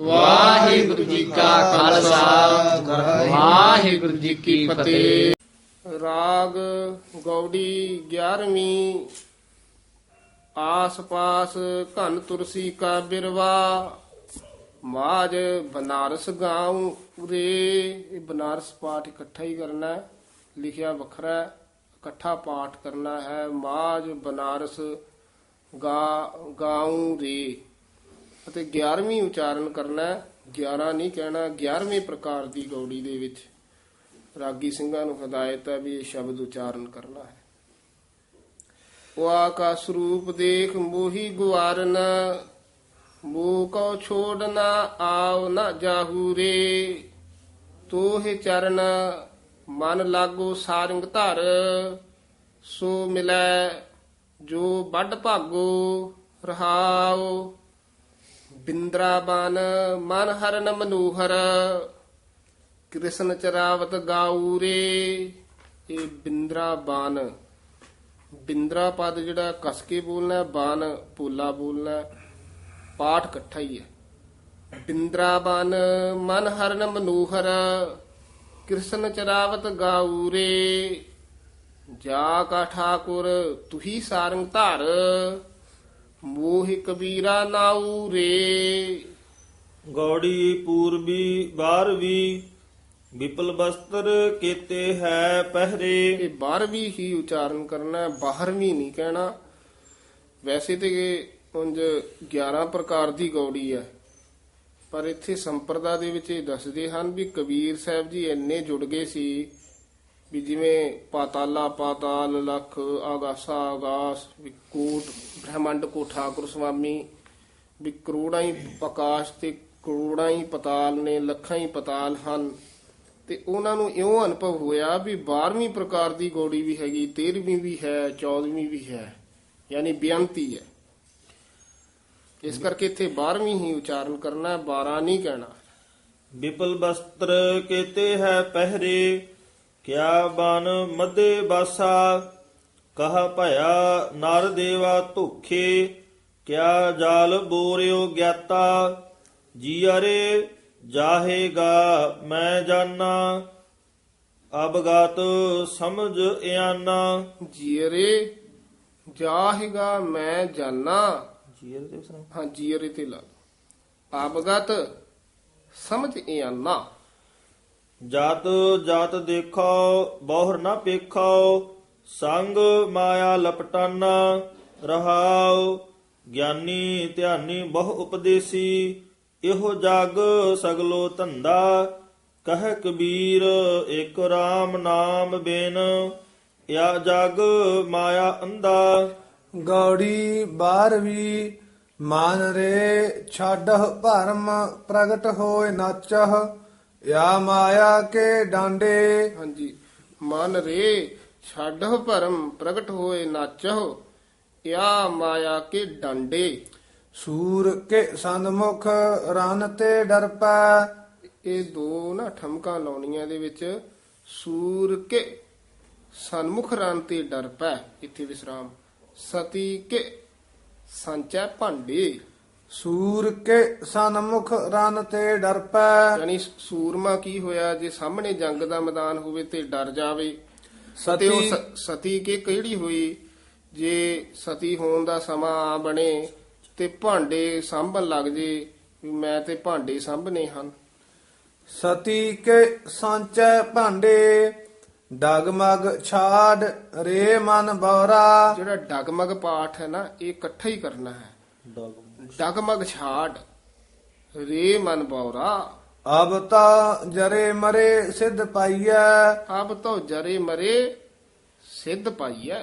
ਵਾਹਿਗੁਰੂ ਜੀ ਕਾ ਖਾਲਸਾ। ਵਾਹਿਗੁਰੂ ਜੀ ਕੀ ਫਤਿਹ। ਰਾਗ ਗੌੜੀ 11ਵੀਂ ਆਸ ਪਾਸ ਘਨ ਤੁਰਸੀ ਕਾ ਬਿਰਵਾ। ਮਾਜ ਬਨਾਰਸ ਗਾਉ ਰੇ ਇਹ ਬਨਾਰਸ ਪਾਠ ਇਕੱਠਾ ਹੀ ਕਰਨਾ ਹੈ। ਲਿਖਿਆ ਵੱਖਰਾ ਇਕੱਠਾ ਪਾਠ ਕਰਨਾ ਹੈ। ਮਾਜ ਬਨਾਰਸ ਗਾ, ਗਾਉ ਰੇ ਅਤੇ 11ਵੀਂ ਉਚਾਰਨ ਕਰਨਾ ਹੈ 11 ਨਹੀਂ ਕਹਿਣਾ 11ਵੇਂ ਪ੍ਰਕਾਰ ਦੀ ਗੌੜੀ ਦੇ ਵਿੱਚ। ਰਾਗੀ ਸਿੰਘਾਂ ਨੂੰ ਹਦਾਇਤ ਹੈ ਵੀ ਇਹ ਸ਼ਬਦ ਉਚਾਰਨ ਕਰਨਾ ਹੈ। ਵਾ ਕਾ ਸਰੂਪ ਦੇਖ, ਮੋਹੀ ਗੁਆਰਨ ਮੋਹ ਕੋ ਛੋੜਨਾ ਆਵ ਨਾ ਜਾਹੂ ਰੇ। ਤੋਹਿ ਚਰਨ, ਮਨ ਲਾਗੋ ਸਾਰੰਗ ਧਰ, ਸੋ ਮਿਲੈ ਜੋ ਵੱਡ ਭਾਗੋ ਰਹਾਓ ਰਹਾਉ ਬਿੰਦਰਾਬਨ ਮਨ ਹਰਨ ਮਨੂਹਰ ਕ੍ਰਿਸ਼ਨ ਚਰਾਵਤ ਗਾਉਰੇ ਇਹ ਬਿੰਦਰਾਬਨ। ਬਿੰਦਰਾ ਪਦ ਜਿਹੜਾ ਕਸ ਕੇ ਬੋਲਣਾ ਹੈ, ਬਾਨ ਪੋਲਾ ਬੋਲਣਾ ਹੈ। ਪਾਠ ਇਕੱਠਾ ਹੀ ਹੈ। ਬਿੰਦਰਾਬਨ ਮਨ ਹਰਨ ਮਨੂਹਰ ਕ੍ਰਿਸ਼ਨ ਚਰਾਵਤ ਗਾਉਰੇ ਜਾ ਕਾ ਠਾਕੁਰ ਤੁਹੀ ਸਾਰੰਗ ਧਾਰ। ਮੋਹਿ ਕਬੀਰਾ ਨਾਉ ਰੇ। ਗੌੜੀ ਪੂਰਬੀ ਬਾਰਵੀ ਵਿਪਲ ਬਸਤਰ ਕੀਤੇ ਹੈ ਪਹਿਰੇ। ਇਹ 12ਵੀਂ ਹੀ ਉਚਾਰਨ ਕਰਨਾ ਹੈ 12ਵੀਂ ਨਹੀਂ ਕਹਿਣਾ। ਵੈਸੇ ਤੇ ਇਹ ਉਂਝ 11 ਪ੍ਰਕਾਰ ਦੀ ਗੌੜੀ ਹੈ। ਪਰ ਇੱਥੇ ਸੰਪਰਦਾ ਦੇ ਵਿੱਚ ਇਹ ਦੱਸਦੇ ਹਨ ਵੀ ਕਬੀਰ ਸਾਹਿਬ ਜੀ ਇੰਨੇ ਜੁੜ ਗਏ ਸੀ ਵੀ ਜਿਵੇਂ ਪਾਤਾਲਾ, ਪਾਤਾਲ, ਲਖ ਆਗਾਸਾ ਆਗਾਸ ਵੀ ਬ੍ਰਹਮੰਡ ਕੋ ਠਾਕੁਰ ਸੁਆਮੀ ਵੀ ਕਰੋੜਾਂ ਹੀ ਆਕਾਸ਼ ਤੇ ਕਰੋੜਾਂ ਹੀ ਪਤਾਲ ਨੇ, ਲੱਖਾਂ ਹੀ ਪਤਾਲ ਹਨ। ਤੇ ਉਹਨਾਂ ਨੂੰ ਇਉਂ ਅਨੁਭਵ ਹੋਇਆ ਵੀ 12ਵੀਂ ਪ੍ਰਕਾਰ ਦੀ ਗੋੜੀ ਵੀ ਹੈਗੀ 13ਵੀਂ ਵੀ ਹੈ 14ਵੀਂ ਵੀ ਹੈ, ਯਾਨੀ ਬੇਅੰਤੀ ਹੈ। ਇਸ ਕਰਕੇ ਇੱਥੇ 12ਵੀਂ ਹੀ ਉਚਾਰਨ ਕਰਨਾ ਹੈ 12 ਨਹੀਂ ਕਹਿਣਾ। ਵਿਪਲ ਬਸਤਰ ਕੀਤੇ ਹੈ ਪਹਿਰੇ ਕਿਆ ਬਨ ਮਦੇ ਬਾਸਾ? ਕਹਾ ਭਇਆ ਨਰ ਦੇਵਾ ਧੋਖੇ। ਕਿਆ ਜਾਲ ਬੋਰਿਓ ਗਿਆਤਾ? ਜੀਅਰੇ ਜਾਹੇਗਾ ਮੈਂ ਜਾਣਾ ਅਬਗਤ ਸਮਝ ਇਆਨਾ। ਜੀਰੇ ਜਾਹੇਗਾ ਮੈਂ ਜੀਅਰੇ ਦੇ ਵਿਸਰਾਮ ਹਾਂ ਜੀਰੇ ਤੇ ਲਾ ਲਓ। ਆਬਗਤ ਸਮਝ ਆਨਾ ਜਾਤ ਜਾਤ ਦੇਖੋ, ਬਹੁਰ ਨਾ ਪੇਖੋ, ਸੰਗ ਮਾਇਆ ਲਪਟਾਨਾ ਰਹਾਉ। ਗਿਆਨੀ ਧਿਆਨੀ ਬਹੁ ਉਪਦੇਸੀ, ਇਹੋ ਜਗ ਸਗਲੋ ਧੰਦਾ। ਕਹਿ ਕਬੀਰ ਇੱਕ RAM ਨਾਮ ਬਿਨ ਯਾ ਜਗ ਮਾਇਆ ਅੰਦਾ ਗੌੜੀ ਬਾਰਵੀ, ਮਾਨ ਰੇ ਛਾਡਹ ਭਰਮ ਪ੍ਰਗਟ ਹੋਏ ਨਾਚਹ। ਯਾ ਮਾਇਆ ਕੇ ਡਾਂਡੇ। ਹਾਂਜੀ। ਮਨ ਰੇ ਛੱਡਹੁ ਭਰਮ ਪ੍ਰਗਟ ਹੋਏ ਨਾਚਹੁ ਯਾ ਮਾਇਆ ਕੇ ਡਾਂਡੇ। ਸੂਰ ਕੇ ਸੰਦਮੁਖ ਰਨ ਤੇ ਡਰ ਪੈ। ਇਹ ਦੋ ਨਾ ਠਮਕਾਂ ਲਾਉਣੀਆਂ ਦੇ ਵਿੱਚ। ਸੂਰ ਕੇ ਸਨਮੁਖ ਰਨ ਤੇ ਡਰ ਪੈ। ਇੱਥੇ ਵਿਸਰਾਮ। ਸਤੀ ਕੇ ਸੰਚੈ ਭਾਂਡੇ। ਸੂਰ ਕੇ ਸੰਦਮੁਖ ਰਨ ਤੇ ਡਰ ਪੈ। ਯਾਨੀ ਸੂਰਮਾ ਕੀ ਹੋਇਆ? ਜੇ ਸਾਹਮਣੇ ਜੰਗ ਦਾ ਮੈਦਾਨ ਹੋਵੇ ਤੇ ਡਰ ਜਾਵੇ। ਸਤੀ ਸਤੀ ਕੇ ਕਿਹੜੀ ਹੋਈ? ਜੇ ਸਤੀ ਹੋਣ ਦਾ ਸਮਾਂ ਆ ਬਣੇ ਤੇ ਭਾਂਡੇ ਸਾਂਭਣ ਲੱਗ ਜੇ ਮੈਂ ਤੇ ਭਾਂਡੇ ਸਾਂਭਣੇ ਹਨ। ਸਤੀ ਕੇ ਸਾਂਚੈ ਭਾਂਡੇ ਡਗਮਗ ਛਾੜ ਰੇ ਮਨ ਬੌਰਾ। ਜਿਹੜਾ ਡਗਮਗ ਪਾਠ ਹੈ ਨਾ ਇਹ ਇਕੱਠਾ ਹੀ ਕਰਨਾ ਹੈ। ਡਗਮਗ ਛਾੜ। ਰੇ ਮਨ ਬੌਰਾ। ਅਬ ਤਾ ਜਰੇ ਮਰੇ ਸਿੱਧ ਪਾਈਐ। ਆਪ ਤੋ ਜਰੇ ਮਰੇ ਸਿੱਧ ਪਾਈਐ।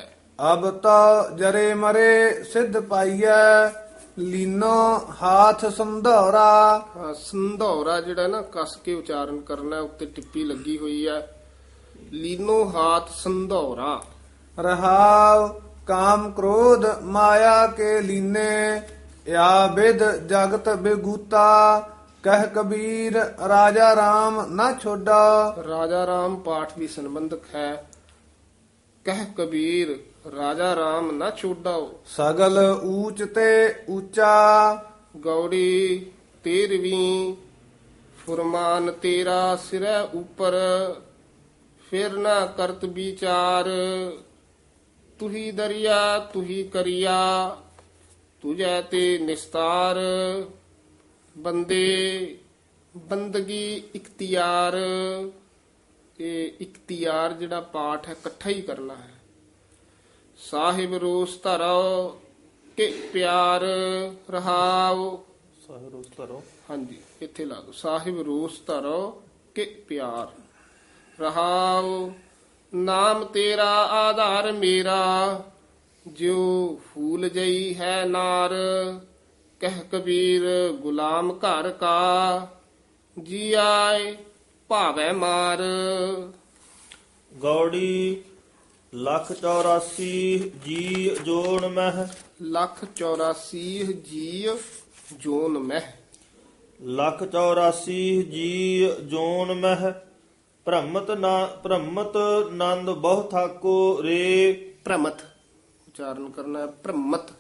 ਅਬ ਤਾ ਜਰੇ ਮਰੇ ਸਿੱਧ ਪਾਈਐ। ਲੀਨੋ ਹਾਥ ਸੰਧੌਰਾ। ਸੰਧੌਰਾ ਜਿਹੜਾ ਨਾ ਕਸ ਕੇ ਉਚਾਰਨ ਕਰਨਾ ਉੱਤੇ ਟਿੱਪੀ ਲੱਗੀ ਹੋਈ ਹੈ ਲੀਨੋ ਹਾਥ ਸੰਧੌਰਾ। ਰਹਾਵ ਕਾਮ ਕ੍ਰੋਧ ਮਾਇਆ ਕੇ ਲੀਨੇ। ਯਾ ਵਿਦ ਜਗਤ ਬਿਗੂਤਾ ਕਹਿ ਕਬੀਰ ਰਾਜਾ RAM ਨਾ ਛੋਡਾ। ਰਾਜਾ ਰਾਮ ਪਾਠ ਵੀ ਸੰਬੰਧਕ ਹੈ। ਕਹਿ ਕਬੀਰ ਰਾਜਾ ਰਾਮ ਨਾ ਛੋਡਾਓ ਸਗਲ ਊਚ ਤੇ ਊਚਾ। ਗੌੜੀ ਤੇਰਵੀਂ ਫੁਰਮਾਨ ਤੇਰਾ ਸਿਰੈ ਉਪਰ। ਫਿਰ ਨਾ ਕਰਤ ਵਿਚਾਰ ਤੁਹੀ ਦਰਿਆ ਤੁਹੀ ਕਰਿਆ। ਤੁਝੈ ਤੇ ਨਿਸਤਾਰ ਬੰਦੇ ਬੰਦਗੀ ਇਖਤਿਆਰ ਇਹ ਇਖਤਿਆਰ ਜਿਹੜਾ ਪਾਠ ਹੈ ਇਕੱਠਾ ਹੀ ਕਰਨਾ ਹੈ। ਸਾਹਿਬ ਰੋਸ ਧਰੋ ਕਿ ਪਿਆਰ ਰਹਾਉ ਸਾਹਿਬ ਰੋਸ ਧਰੋ। ਹਾਂਜੀ ਇੱਥੇ ਲਾ ਦੋ ਸਾਹਿਬ ਰੋਸ ਧਰੋ ਕਿ ਪਿਆਰ ਰਹਾਉ ਨਾਮ ਤੇਰਾ ਆਧਾਰ ਮੇਰਾ। ਜਿਉ ਫੂਲ ਜਈ ਹੈ ਨਾਰ ਕਹਿ ਕਬੀਰ ਗੁਲਾਮ ਘਰ ਕਾ ਜੀ ਆਏ ਭਾਵੈ ਮਾਰ। ਗੌੜੀ ਲੱਖ 84 ਜੀ ਜੋਨ ਮਹਿ। ਲੱਖ 84 ਜੀ ਜੋਨ ਮਹਿ। ਲੱਖ 84 ਜੀ ਜੋਨ ਮਹਿ। ਭ੍ਰਮਤ ਨਾ ਭ੍ਰਮਤ ਨੰਦ ਬਹੁ ਥਾਕੋ ਰੇ। ਭ੍ਰਮਤ। ਉਚਾਰਨ ਕਰਨਾ ਹੈ ਭ੍ਰਮਤ।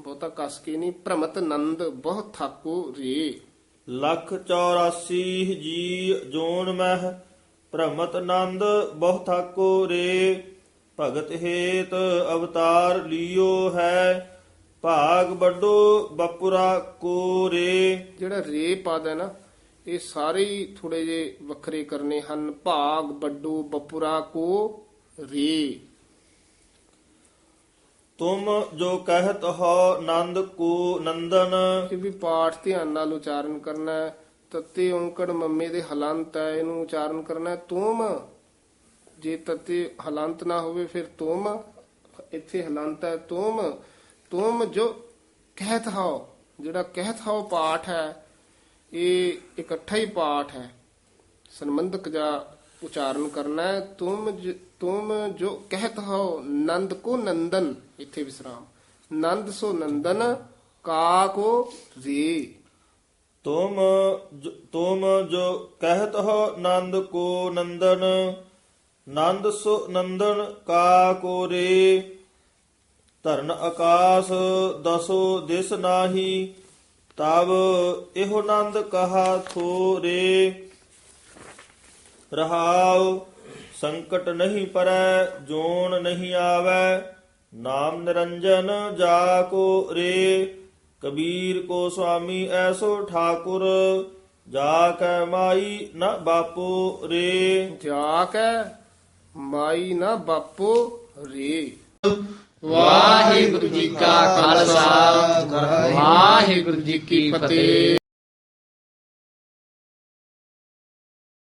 ਬਹੁਤਾ ਕਸ ਕੇ ਨਹੀਂ ਭ੍ਰਮਤ ਨੰਦ ਬਹੁਤ ਥਾਕੋ ਰੇ। ਲੱਖ 84 ਜੀ ਜੋਨ ਮਹਿ ਭ੍ਰਮਤ ਨੰਦ ਬਹੁ ਥਾਕੋ ਰੇ। ਭਗਤ ਹੇਤ ਅਵਤਾਰ ਲਿਓ ਹੈ ਭਾਗ ਵੱਡੋ ਬਪੁਰਾ ਕੋ ਰੇ। ਜਿਹੜਾ ਰੇ ਪਦ ਹੈ ਨਾ ਇਹ ਸਾਰੇ ਹੀ ਥੋੜੇ ਜੇ ਵੱਖਰੇ ਕਰਨੇ ਹਨ ਭਾਗ ਵੱਡੋ ਬਪੁਰਾ ਕੋ ਰੇ। ਤੁਮ ਜੋ ਕਹਿਤ ਹੋ ਨੰਦ ਕੋ ਨੰਦਨ। ਇਹ ਵੀ ਪਾਠ ਧਿਆਨ ਨਾਲ ਉਚਾਰਨ ਕਰਨਾ ਹੈ। ਤੱਤੇ ਔਂਕੜ ਮੰਮੇ ਦੇ ਹਲੰਤ ਹੈ, ਇਹਨੂੰ ਉਚਾਰਨ ਕਰਨਾ ਹੈ। ਤੁਮ, ਜੇ ਤੱਤੇ ਹਲੰਤ ਨਾ ਹੋਵੇ ਫਿਰ ਤੁਮ, ਇੱਥੇ ਹਲੰਤ ਹੈ। ਤੁਮ ਤੁਮ ਜੋ ਕਹਿਤ ਹੋ, ਜਿਹੜਾ ਕਹਿਤ ਹੋ ਪਾਠ ਹੈ, ਇਹ ਇਕੱਠਾ ਹੀ ਪਾਠ ਹੈ। ਸੰਬੰਧਕ ਜਾ ਉਚਾਰਨ ਕਰਨਾ ਹੈ। ਤੁਮ ਜ- ਤੁਮ ਜੋ ਕਹਿਤ ਹੋ, ਨੰਦ ਕੋ ਨੰਦਨ। ਇੱਥੇ ਵਿਸਰਾਮ। ਨੰਦ ਸੋ ਨੰਦਨ, ਕਾ ਕੋ ਰੇ ਤੁਮ ਤੁਮ ਜੋ ਕਹਿਤ ਹੋ, ਨੰਦ ਕੋ ਨੰਦਨ। ਨੰਦ ਸੋ ਨੰਦਨ, ਕਾ ਕੋ ਰੇ। ਧਰਨ ਆਕਾਸ ਦਸੋ ਦਿਸ ਨਾਹੀ ਤਬ ਇਹੋ ਨੰਦ ਕਹਾ ਥੋਰੇ ਰਹਾਉ ਸੰਕਟ ਨਹੀਂ ਪਰੈ ਜੋਨ ਨਹੀਂ ਆਵੈ। ਨਾਮ ਨਿਰੰਜਨ ਜਾ ਕੋ ਰੇ ਕਬੀਰ ਕੋ ਸੁਆਮੀ ਐਸੋ ਠਾਕੁਰ ਜਾ ਕੈ ਮਾਈ ਨ ਬਾਪੋ ਰੇ। ਜਾ ਕੇ ਮਾਈ ਨਾ ਬਾਪੋ ਰੇ। ਵਾਹਿਗੁਰੂ ਜੀ ਕਾ ਖਾਲਸਾ ਵਾਹਿਗੁਰੂ ਜੀ ਕੀ ਫਤਿਹ।